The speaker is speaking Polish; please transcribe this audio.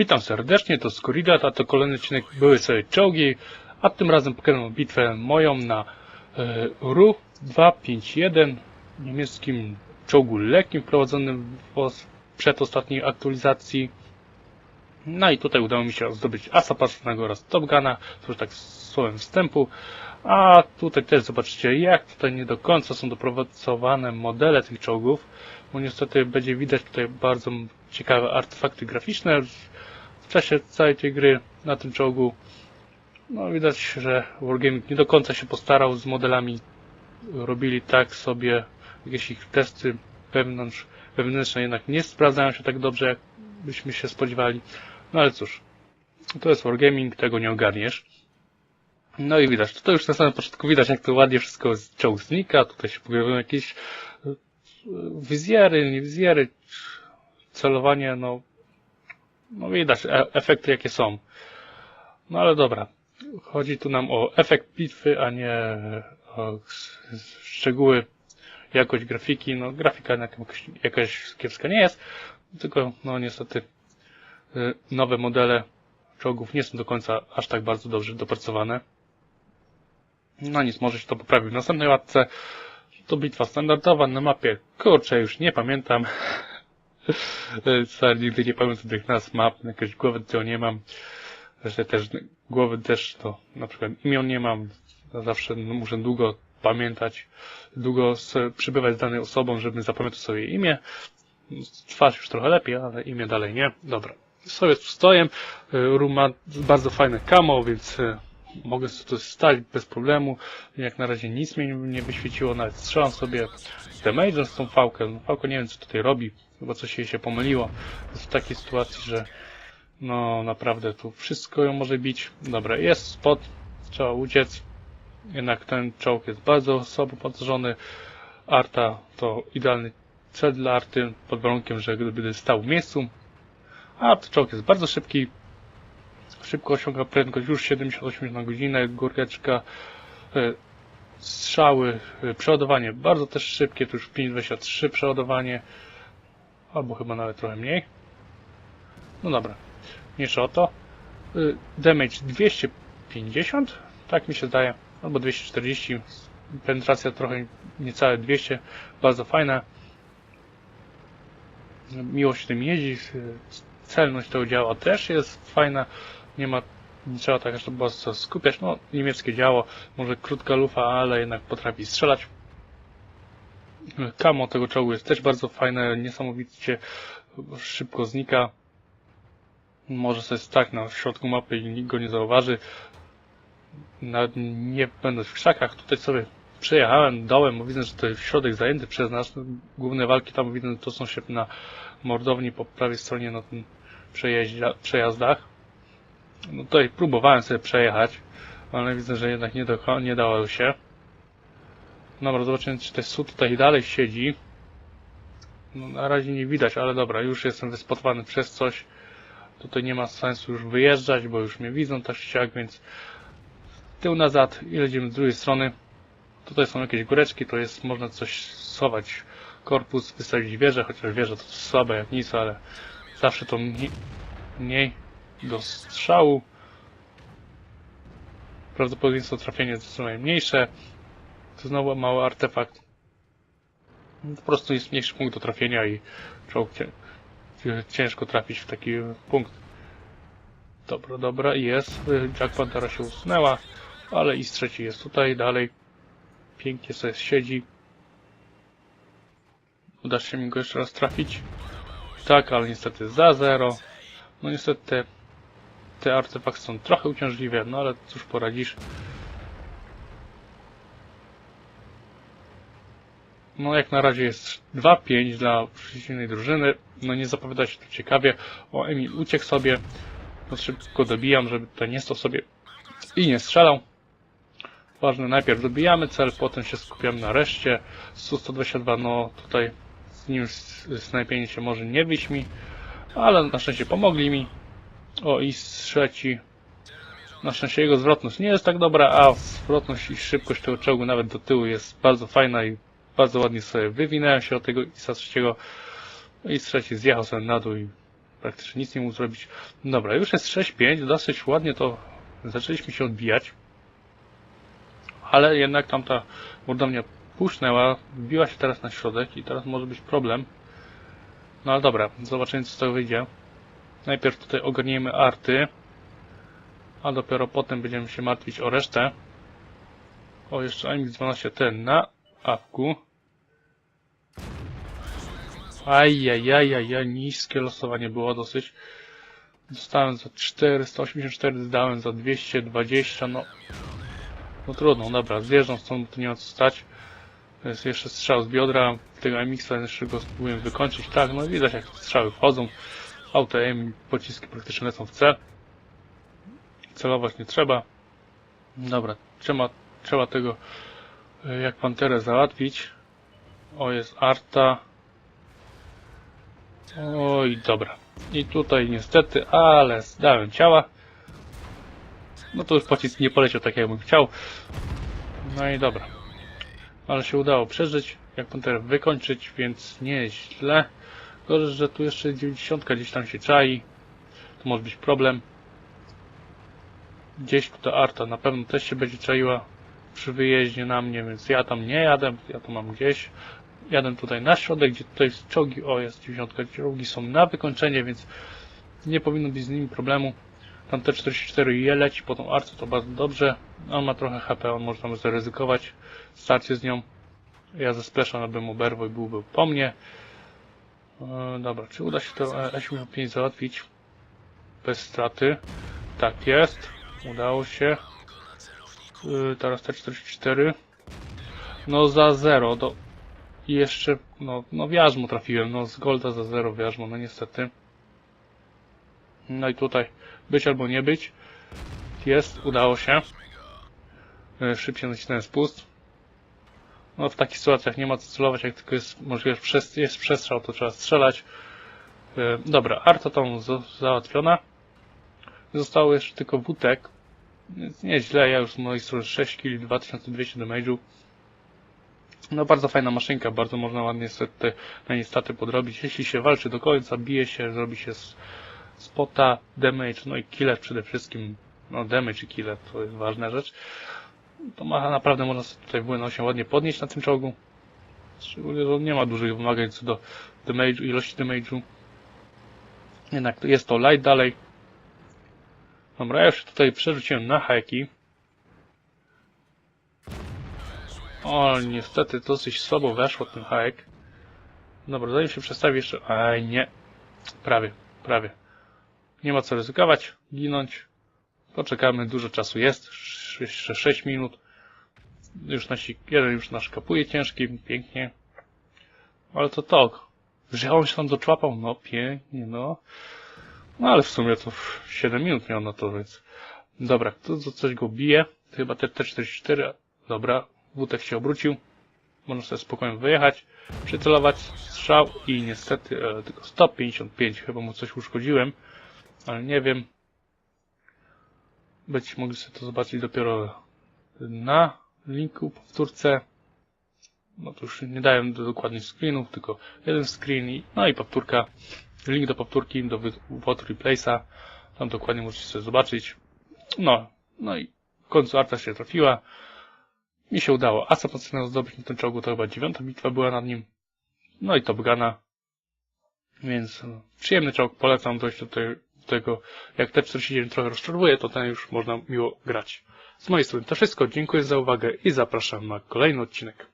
Witam serdecznie, to Skuridat, a to kolejny odcinek Były sobie czołgi, a tym razem pokażę bitwę moją na e, RU 251, niemieckim czołgu lekkim wprowadzonym w os- przedostatniej aktualizacji. No i tutaj udało mi się zdobyć Asa Patrzonego oraz Top Guna, to już tak słowem wstępu. A tutaj też zobaczycie, jak tutaj nie do końca są dopracowane modele tych czołgów, bo niestety będzie widać tutaj bardzo ciekawe artefakty graficzne czasie całej tej gry na tym czołgu. No widać, że Wargaming nie do końca się postarał z modelami. Robili tak sobie jakieś ich testy wewnątrz, wewnętrzne jednak nie sprawdzają się tak dobrze, jak byśmy się spodziewali. No ale cóż, to jest Wargaming, tego nie ogarniesz. No i widać, tutaj już na samym początku widać, jak to ładnie wszystko czołg znika. Tutaj się pojawiają jakieś e, wizjery, nie wizjery, celowanie, no, no widać e efekty jakie są. No ale dobra. Chodzi tu nam o efekt bitwy, a nie o szczegóły, jakość grafiki. No grafika jakaś, jakaś kiepska nie jest, tylko no niestety y, nowe modele czołgów nie są do końca aż tak bardzo dobrze dopracowane. No nic, może się to poprawi w następnej łatce. To bitwa standardowa na mapie. Kurczę, już nie pamiętam. Sorry, nigdy nie pamiętam tych nazw map, jakieś głowy do nie mam. Zresztą też głowy też to, na przykład imion nie mam. Zawsze muszę długo pamiętać, długo przybywać z danej osobą, żeby zapamiętać sobie imię. Twarz już trochę lepiej, ale imię dalej nie. Dobra. Sobie stoję. Rum ma bardzo fajne camo, więc mogę sobie tu stać bez problemu. Jak na razie nic mnie nie wyświeciło, nawet strzelam sobie damage'em z tą fałkę. No, fałka nie wiem co tutaj robi, chyba coś jej się pomyliło. Jest w takiej sytuacji, że no naprawdę tu wszystko ją może bić. Dobra, jest spot, trzeba uciec. Jednak ten czołg jest bardzo słabo pancerzony. Arta to idealny cel dla arty, pod warunkiem, że gdyby stał w miejscu. A czołg jest bardzo szybki. Szybko osiąga prędkość już 78 na godzinę. Góreczka, e, strzały, e, przeładowanie bardzo też szybkie, to już 5,23 przeładowanie. Albo chyba nawet trochę mniej. No dobra, mniejsza o to. Y, Damage 250, tak mi się zdaje, albo 240. Penetracja trochę niecałe 200, bardzo fajna. Miło się tym jeździ, celność tego działa też jest fajna. Nie ma, nie trzeba tak aż bardzo skupiać. No, niemieckie działo, może krótka lufa, ale jednak potrafi strzelać. Kamo tego czołgu jest też bardzo fajne, niesamowicie szybko znika. Może sobie stać na środku mapy i nikt go nie zauważy. Nawet nie będąc w krzakach, tutaj sobie przejechałem dołem, bo widzę, że to jest środek zajęty przez nas. Główne walki tam widzę, to są się na mordowni po prawej stronie na tym przejazdach. No tutaj próbowałem sobie przejechać, ale widzę, że jednak nie, nie dało się. Dobra, zobaczymy, czy ten sód tutaj dalej siedzi. No, na razie nie widać, ale dobra, już jestem wyspotowany przez coś. Tutaj nie ma sensu już wyjeżdżać, bo już mnie widzą tak siak, więc tył nazad i lecimy z drugiej strony. Tutaj są jakieś góreczki, to jest, można coś schować korpus, wystawić wieżę, chociaż wieża to słabe jak nic, ale zawsze to mniej, mniej do strzału. Prawdopodobieństwo trafienia jest zdecydowanie mniejsze. To znowu mały artefakt. Po prostu jest mniejszy punkt do trafienia i ciężko trafić w taki punkt. Dobra, dobra, jest. Jack Pantera się usunęła, ale i trzeci jest tutaj dalej. Pięknie sobie siedzi. Uda się mi go jeszcze raz trafić. Tak, ale niestety za zero. No niestety te, te artefakty są trochę uciążliwe, no ale cóż poradzisz. No jak na razie jest 2-5 dla przeciwnej drużyny. No nie zapowiada się to ciekawie. O, Emil uciekł sobie. No szybko dobijam, żeby tutaj nie stał sobie i nie strzelał. Ważne, najpierw dobijamy cel, potem się skupiamy na reszcie. Su-122, no tutaj z nim snajpienie się może nie wyjść mi, ale na szczęście pomogli mi. O, i trzeci. Na szczęście jego zwrotność nie jest tak dobra, a zwrotność i szybkość tego czołgu nawet do tyłu jest bardzo fajna i bardzo ładnie sobie wywinąłem się od tego ISA trzeciego. I trzeci zjechał sobie na dół i praktycznie nic nie mógł zrobić. Dobra, już jest 6-5, dosyć ładnie to zaczęliśmy się odbijać. Ale jednak tamta mordownia puszczęła, wbiła się teraz na środek i teraz może być problem. No ale dobra, zobaczymy co z tego wyjdzie. Najpierw tutaj ogarniemy arty, a dopiero potem będziemy się martwić o resztę. O, jeszcze AMX-12 ten na apku. Ajajajajaj, niskie losowanie było dosyć. Dostałem za 484, zdałem za 220, no... No trudno, dobra, zjeżdżam stąd, to nie ma co stać. To jest jeszcze strzał z biodra, tego MX-a jeszcze go spróbuję wykończyć. Tak, no widać jak strzały wchodzą. Auto aim, pociski praktycznie lecą w cel. Celować nie trzeba. Dobra, trzeba, trzeba tego e, jak panterę załatwić. O, jest Arta. Oj, dobra. I tutaj niestety, ale zdałem ciała. No to już pocisk nie poleciał tak jakbym chciał. No i dobra. Ale się udało przeżyć, jak panterę wykończyć, więc nieźle. Gorzej, że tu jeszcze 90 gdzieś tam się czai. To może być problem. Gdzieś ta Arta na pewno też się będzie czaiła przy wyjeździe na mnie, więc ja tam nie jadę, ja to mam gdzieś. Jadę tutaj na środek, gdzie tutaj czołgi, o jest 90, czołgi są na wykończenie, więc nie powinno być z nimi problemu. Tam T44 je leci po tą arce, to bardzo dobrze. On ma trochę HP, on może tam zaryzykować starcie z nią. Ja ze splesza bym oberwał i byłby po mnie. E, dobra, czy uda się to S5 załatwić bez straty? Tak jest, udało się. E, teraz T44. No za 0, do... I jeszcze, no, no w jarzmo trafiłem, no z golda za 0 w jarzmo, no niestety. No i tutaj być albo nie być. Jest, udało się. E, Szybciej nacisnąłem spust. No w takich sytuacjach nie ma co celować, jak tylko jest możliwe, jest przestrzał, to trzeba strzelać. E, Dobra, arta za- załatwiona. Zostało jeszcze tylko wutek. Nieźle, ja już z mojej strony 6 kg, 2200 damage'u. No bardzo fajna maszynka, bardzo można ładnie te, na niej staty podrobić. Jeśli się walczy do końca, bije się, robi się spota, damage, no i killer przede wszystkim. No damage i killer to jest ważna rzecz. To ma, naprawdę można tutaj W8 ładnie podnieść na tym czołgu. Szczególnie, że on nie ma dużych wymagań co do damage, ilości damage'u. Jednak jest to light dalej. Dobra, ja już się tutaj przerzuciłem na haki. O, niestety dosyć słabo weszło ten hajek. Dobra, zanim się przestawi jeszcze... Aj, nie. Prawie, prawie. Nie ma co ryzykować, ginąć. Poczekamy, dużo czasu jest. Sz- Jeszcze 6 minut. Już nasi, jeden już nasz kapuje ciężki, pięknie. Ale to to. Że on się tam doczłapał, no pięknie, no. No ale w sumie to 7 minut miał na to, więc... Dobra, tu co- coś go bije. To chyba te T44. Dobra, Wutek się obrócił. Można sobie spokojnie wyjechać, przycelować, strzał i niestety e, tylko 155. Chyba mu coś uszkodziłem, ale nie wiem. Będziecie mogli sobie to zobaczyć dopiero na linku powtórce. No to już nie dałem do dokładnych screenów, tylko jeden screen no i powtórka. Link do powtórki, do Vote Replace'a. Tam dokładnie możecie sobie zobaczyć. No, no i w końcu Arta się trafiła. Mi się udało asa podstawowego zdobyć na tym czołgu, to chyba dziewiąta bitwa była nad nim. No i Top Guna. Więc no, przyjemny czołg, polecam dojść do tego. Jak T-47 trochę rozczarowuje, to ten już można miło grać. Z mojej strony to wszystko, dziękuję za uwagę i zapraszam na kolejny odcinek.